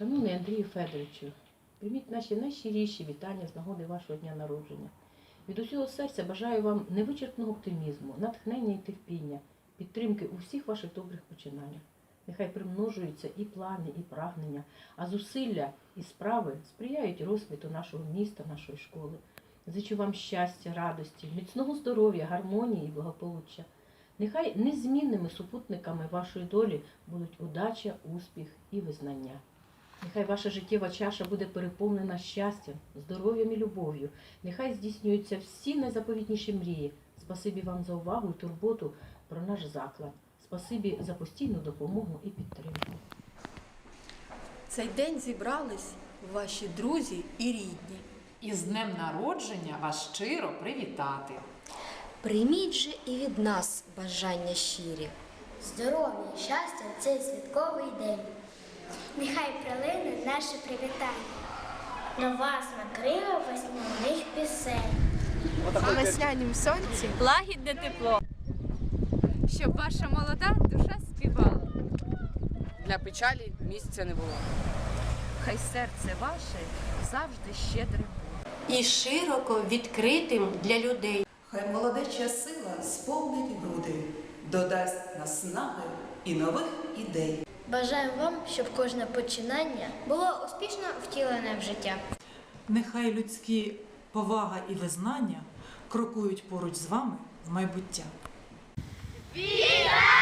Шановний Андрію Федоровичу, прийміть наші найщиріші вітання з нагоди вашого дня народження. Від усього серця бажаю вам невичерпного оптимізму, натхнення і терпіння, підтримки у всіх ваших добрих починаннях. Нехай примножуються і плани, і прагнення, а зусилля і справи сприяють розквіту нашого міста, нашої школи. Зичу вам щастя, радості, міцного здоров'я, гармонії і благополуччя. Нехай незмінними супутниками вашої долі будуть удача, успіх і визнання. Нехай ваша життєва чаша буде переповнена щастям, здоров'ям і любов'ю. Нехай здійснюються всі найзаповітніші мрії. Спасибі вам за увагу і турботу про наш заклад. Спасибі за постійну допомогу і підтримку. Цей день зібрались ваші друзі і рідні. І з днем народження вас щиро привітати. Прийміть же і від нас бажання щирі. Здоров'я, щастя цей святковий день. Наше привітання. До вас накрила весняних пісень. на веснянім сонці, лагідне тепло, щоб ваша молода душа співала. Для печалі місця не було. Хай серце ваше завжди щедре буде. І широко відкритим для людей. Хай молодеча сила сповнить груди, додасть наснаги і нових ідей. Бажаю вам, щоб кожне починання було успішно втілене в життя. Нехай людські повага і визнання крокують поруч з вами в майбуття. Вітаємо!